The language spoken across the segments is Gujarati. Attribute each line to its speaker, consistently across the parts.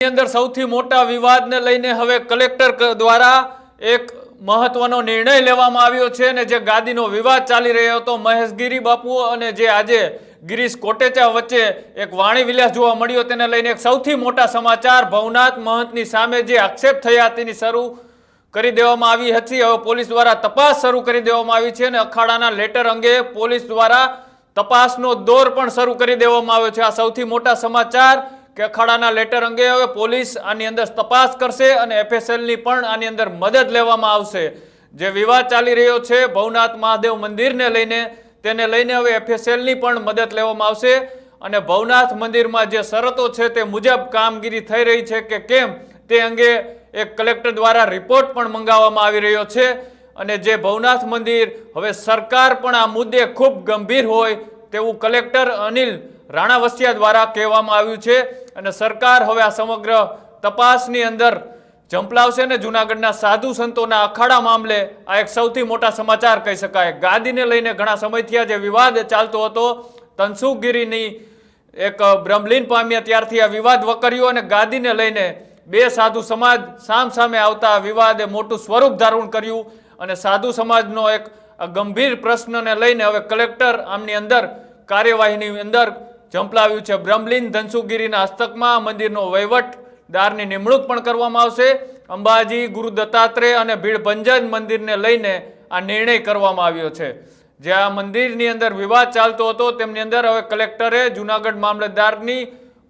Speaker 1: અંદર સૌથી મોટા વિવાદને લઈને હવે કલેક્ટર દ્વારા એક મહત્વનો નિર્ણય લેવામાં આવ્યો છે અને જે ગાદીનો વિવાદ ચાલી રહ્યો હતો, મહેશગીરી બાપુ અને જે આજે ગિરીશ કોટેચા વચ્ચે એક વાણી વિલાસ જોવા મળ્યો, તેને લઈને એક સૌથી મોટા સમાચાર, ભવનાથ મહંતની સામે જે આક્ષેપ થયા તેની શરૂ કરી દેવામાં આવી હતી. હવે પોલીસ દ્વારા તપાસ શરૂ કરી દેવામાં આવી છે અને અખાડાના લેટર અંગે પોલીસ દ્વારા તપાસનો દોર પણ શરૂ કરી દેવામાં આવ્યો છે. આ સૌથી મોટા સમાચાર કે અખાડાના લેટર અંગે હવે પોલીસ આની અંદર તપાસ કરશે અને એફએસએલની પણ આની અંદર મદદ લેવામાં આવશે. જે વિવાદ ચાલી રહ્યો છે, ભવનાથ મહાદેવ મંદિરને લઈને, તેને લઈને હવે એફએસએલની પણ મદદ લેવામાં આવશે. અને ભવનાથ મંદિરમાં જે શરતો છે તે મુજબ કામગીરી થઈ રહી છે કે કેમ, તે અંગે એક કલેક્ટર દ્વારા રિપોર્ટ પણ મંગાવવામાં આવી રહ્યો છે. અને જે ભવનાથ મંદિર, હવે સરકાર પણ આ મુદ્દે ખૂબ ગંભીર હોય તેવું કલેક્ટર અનિલ રાણા વસ્તિયા દ્વારા કહેવામાં આવ્યું છે અને સરકાર હવે આ સમગ્ર તપાસની અંદર ઝંપલાવશે ને જુનાગઢના સાધુ સંતોના અખાડા મામલે આ એક સૌથી મોટા સમાચાર કહી શકાય. ગાદીને લઈને ઘણા સમયથી જે વિવાદ ચાલતો હતો. તનસુખગીરીની એક બ્રહ્મલીન પામ્યા ત્યારથી આ વિવાદ વકર્યો અને ગાદીને લઈને બે સાધુ સમાજ સામ સામે આવતા વિવાદે મોટું સ્વરૂપ ધારણ કર્યું અને સાધુ સમાજનો એક ગંભીર પ્રશ્નને લઈને હવે કલેક્ટર આમની અંદર કાર્યવાહીની અંદર ઝંપલાવ્યું છે. બ્રહ્મલીન ધનસુગીરીના હસ્તકમાં મંદિરનો વહીવટદારની નિમણૂક પણ કરવામાં આવશે. અંબાજી, ગુરુ દત્તાત્રેય અને ભીડભંજન મંદિરને લઈને આ નિર્ણય કરવામાં આવ્યો છે. જે આ મંદિરની અંદર વિવાદ ચાલતો હતો, તેમની અંદર હવે કલેક્ટરે જુનાગઢ મામલતદારની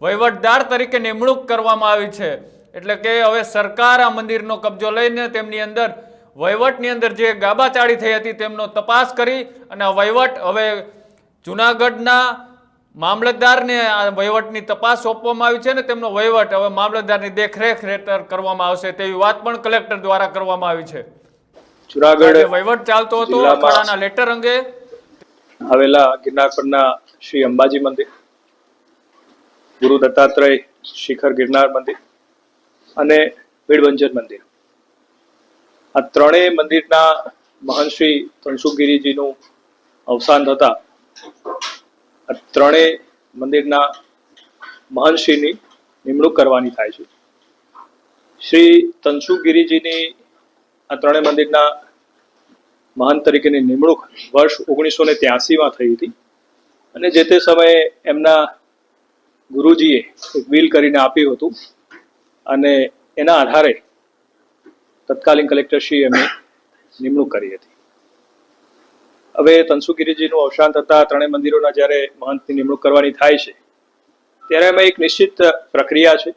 Speaker 1: વહીવટદાર તરીકે નિમણૂક કરવામાં આવી છે. એટલે કે હવે સરકાર આ મંદિરનો કબજો લઈને તેમની અંદર વહીવટની અંદર જે ગાબાચાળી થઈ હતી, તેમનો તપાસ કરી અને આ વહીવટ હવે જુનાગઢના મામલતદારને આ વહીવટની તપાસ સોંપવામાં આવી છે ને તેમનો વહીવટ હવે મામલતદારની દેખરેખ હેઠળ કરવામાં આવશે તેવી વાત પણ કલેક્ટર દ્વારા કરવામાં આવી છે.
Speaker 2: જુનાગઢ
Speaker 1: વહીવટ ચાલતો હતો અખાડાના લેટર અંગે.
Speaker 2: આવેલા ગિરનાર પરના શ્રી અંબાજી મંદિર ગુરુ દત્તાત્રેય શિખર ગિરનાર મંદિર અને ભીડભંજન મંદિર. આ ત્રણેય મંદિરના મહાન શ્રી તનસુગીરીજીનું અવસાન થતા ત્રણેય મંદિરના મહંતશ્રીની નિમણૂક કરવાની થાય છે. શ્રી તનસુગીરીજીની આ ત્રણેય મંદિરના મહંત તરીકેની નિમણૂક વર્ષ ઓગણીસો ને ત્યાસીમાં થઈ હતી અને જે તે સમયે એમના ગુરુજીએ એક વિલ કરીને આપ્યું હતું અને એના આધારે તત્કાલીન કલેક્ટરશ્રીએ એમની નિમણૂક કરી હતી. હવે તનસુગીરીજીનું અવસાન થતા ત્રણેય મંદિરોના જ્યારે મહંતની નિમણૂક કરવાની થાય છે, ત્યારે એમાં એક નિશ્ચિત પ્રક્રિયા છે.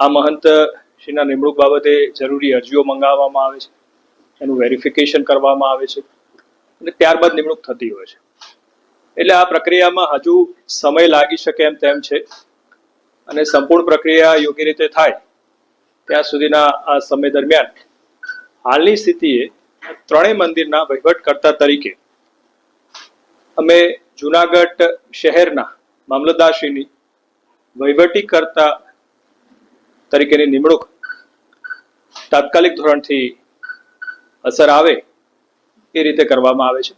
Speaker 2: આ મહંત શ્રીના નિમણૂક બાબતે જરૂરી અરજીઓ મંગાવવામાં આવે છે, એનું વેરિફિકેશન કરવામાં આવે છે અને ત્યારબાદ નિમણૂક થતી હોય છે. એટલે આ પ્રક્રિયામાં હજુ સમય લાગી શકે એમ તેમ છે અને સંપૂર્ણ પ્રક્રિયા યોગ્ય રીતે થાય ત્યાં સુધીના આ સમય દરમિયાન હાલની સ્થિતિએ ત્રણેય મંદિરના વહીવટકર્તા તરીકે અમે જુનાગઢ શહેરના મામલતદારશ્રીની વહીવટીકર્તા તરીકેની નિમણૂક તાત્કાલિક ધોરણથી અસર આવે એ રીતે કરવામાં આવે છે.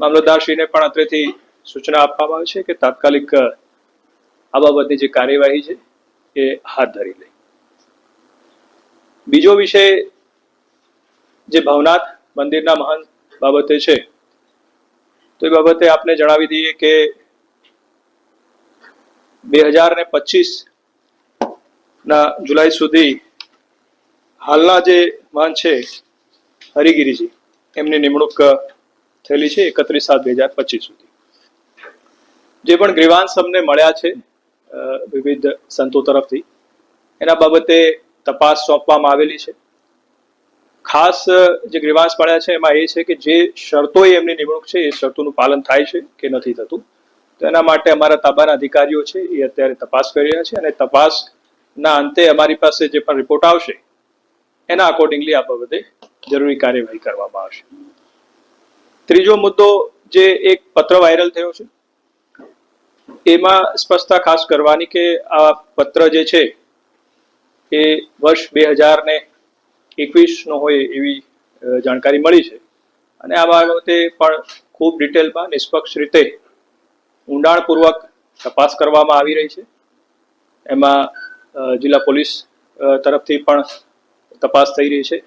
Speaker 2: મામલતદારશ્રીને પણ અત્રેથી સૂચના આપવામાં આવે છે કે તાત્કાલિક આ બાબતની જે કાર્યવાહી છે એ હાથ ધરી લે બીજો વિષય જે ભવનાથ મંદિરના મહંત બાબતે છે. તો એ બાબતે આપને જણાવી દઈએ કે બે હજાર ને પચીસ ના જુલાઈ સુધી હાલના જે મહાન છે હરિગીરીજી, એમની નિમણૂક થયેલી છે એકત્રીસ સાત બે હજાર પચીસ સુધી. જે પણ ગ્રીવાંશ અમને મળ્યા છે વિવિધ સંતો તરફથી, એના બાબતે તપાસ સોંપવામાં આવેલી છે. ખાસ જે ગ્રીવાંશ પાડ્યા છે, એમાં એ છે કે જે શરતોએ એમની નિમણૂક છે, એ શરતોનું પાલન થાય છે કે નથી થતું. તો એના માટે અમારા તાબાના અધિકારીઓ છે, એ અત્યારે તપાસ કરી રહ્યા છે અને તપાસના અંતે અમારી પાસે જે પણ રિપોર્ટ આવશે, એના અકોર્ડિંગલી આ બાબતે જરૂરી કાર્યવાહી કરવામાં આવશે. ત્રીજો મુદ્દો જે એક પત્ર વાયરલ થયો છે, એમાં સ્પષ્ટતા ખાસ કરવાની કે આ પત્ર જે છે, એ વર્ષ બે હજાર ને એકવીસનો હોય એવી જાણકારી મળી છે. અને આ બાબતે પણ ખૂબ ડિટેલમાં નિષ્પક્ષ રીતે ઊંડાણપૂર્વક તપાસ કરવામાં આવી રહી છે. એમાં જિલ્લા પોલીસ તરફથી પણ તપાસ થઈ રહી છે.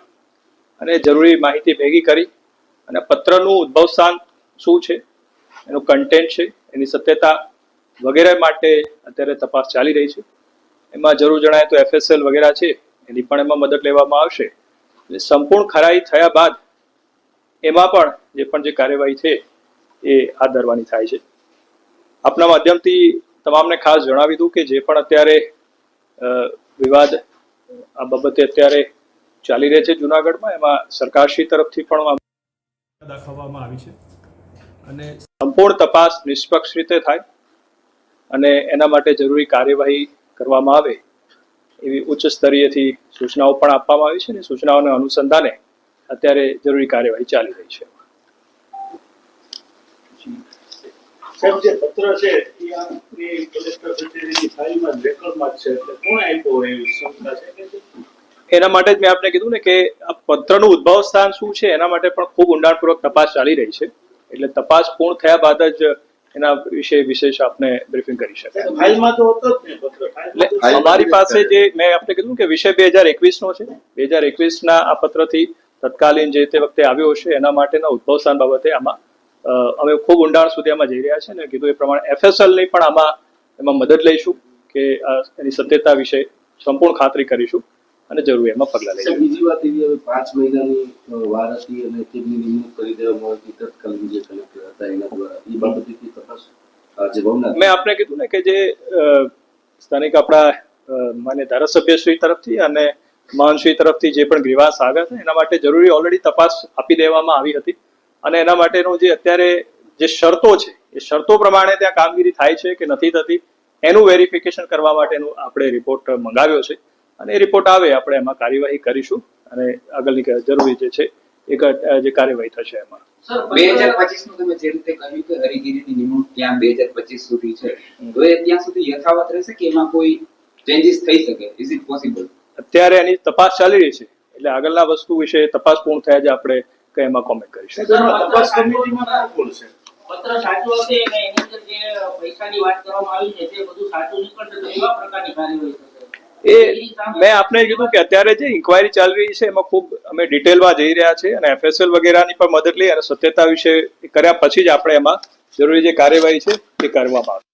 Speaker 2: અને જરૂરી માહિતી ભેગી કરી અને પત્રનું ઉદ્ભવ સ્થાન શું છે, એનું કન્ટેન્ટ છે, એની સત્યતા વગેરે માટે અત્યારે તપાસ ચાલી રહી છે. એમાં જરૂર જણાય તો એફએસએલ વગેરે છે એની પણ એમાં મદદ લેવામાં આવશે. એટલે સંપૂર્ણ ખરાઈ થયા બાદ એમાં પણ જે પણ જે કાર્યવાહી છે એ હાથ ધરવાની થાય છે. આપના માધ્યમથી તમામને ખાસ જણાવી દઉં કે જે પણ અત્યારે વિવાદ આ બાબતે અત્યારે ચાલી રહે છે જુનાગઢમાં એમાં સરકારશ્રી તરફથી પણ દાખવવામાં આવી છે. અને સંપૂર્ણ તપાસ નિષ્પક્ષ રીતે થાય અને એના માટે જરૂરી કાર્યવાહી કરવામાં આવે. એવી ઉચ્ચ સ્તરીયથી સૂચનાઓ પણ આપવામાં આવી છે અને સૂચનાઓના અનુસંધાને અત્યારે જરૂરી કાર્યવાહી ચાલી રહી છે.
Speaker 3: સાહેબ જે પત્ર છે એ આપની કલેક્ટર કચેરીની ફાઇલમાં રેકોર્ડમાં છે. એટલે કોણે આપ્યો હોય એવી શંકા છે
Speaker 2: એના માટે જ મેં આપને કીધું ને કે આ પત્રનું ઉદ્ભવ સ્થાન શું છે એના માટે પણ ખૂબ ઊંડાણપૂર્વક તપાસ ચાલી રહી છે. એટલે તપાસ પૂર્ણ થયા બાદ જ એના વિશે વિશેષ આપને બ્રીફિંગ કરી શકાય. અમારી પાસે જે મેં આપને કીધું કે વિષય બે હજાર એકવીસનો છે. બે હજાર એકવીસના આ પત્રથી તત્કાલીન જે તે વખતે આવ્યો હશે એના માટેના ઉદ્ભવ સ્થાન બાબતે આમાં અમે ખૂબ ઊંડાણ સુધી આમાં જઈ રહ્યા છે ને કીધું એ પ્રમાણે એફએસએલની પણ આમાં એમાં મદદ લઈશું કે એની સત્યતા વિશે સંપૂર્ણ ખાતરી કરીશું. અને જરૂર એમાં પગલાં લઈ
Speaker 4: બીજી વાત એવી હવે પાંચ મહિનાની વાર હતી અને તેમની નિમણૂક કરી દેવામાં આવી તત્કાલીન જે કલેક્ટર હતા એના દ્વારા. એ બાબતે કઈ તપાસ
Speaker 2: મેં આપને કીધું ને કે જે સ્થાનિક આપણા માન્ય ધારાસભ્યશ્રી તરફથી અને મહાનશ્રી તરફથી જે પણ ગ્રીવાસ આવ્યા હતા એના માટે જરૂરી ઓલરેડી તપાસ આપી દેવામાં આવી હતી. અને એના માટેનું જે અત્યારે જે શરતો છે એ શરતો પ્રમાણે ત્યાં કામગીરી થાય છે કે નથી થતી એનું વેરિફિકેશન કરવા માટેનું આપણે રિપોર્ટ મંગાવ્યો છે. અને એ રિપોર્ટ આવે આપણે એમાં કાર્યવાહી કરીશું. અને આગળની જરૂરી જે છે એ જે કાર્યવાહી થશે એમાં.
Speaker 5: બે હજાર પચીસનું તમે જે રીતે કહ્યું કે હરિગીરીની નિમણૂક ત્યાં બે હજાર પચીસ સુધી છે તો એ ત્યાં સુધી યથાવત રહેશે કે એમાં કોઈ ચેન્જીસ થઈ શકે? ઇઝ ઇટ પોસિબલ
Speaker 2: અત્યારે એની તપાસ ચાલી રહી છે એટલે આગળના વસ્તુ વિશે તપાસ પૂર્ણ થયા જ આપણે કઈ એમાં કોમેન્ટ કરીશું.
Speaker 3: તપાસ કમિટીમાં કોણ છે?
Speaker 6: પત્ર સાચો હશે અને એની અંદર જે પૈસાની વાત કરવામાં આવી છે તે બધું સાચું નીકળશે તો કેવા પ્રકારની કાર્યવાહી થશે.
Speaker 2: એ મેં આપને કીધું કે અત્યારે જે ઇન્કવાયરી ચાલી રહી છે, એમાં ખૂબ અમે ડિટેલમાં જઈ રહ્યા છે અને એફએસએલ વગેરેની પણ મદદ લઈ અને સત્યતા વિશે કર્યા પછી જ આપણે એમાં જરૂરી જે કાર્યવાહી છે, એ કરવામાં આવશે.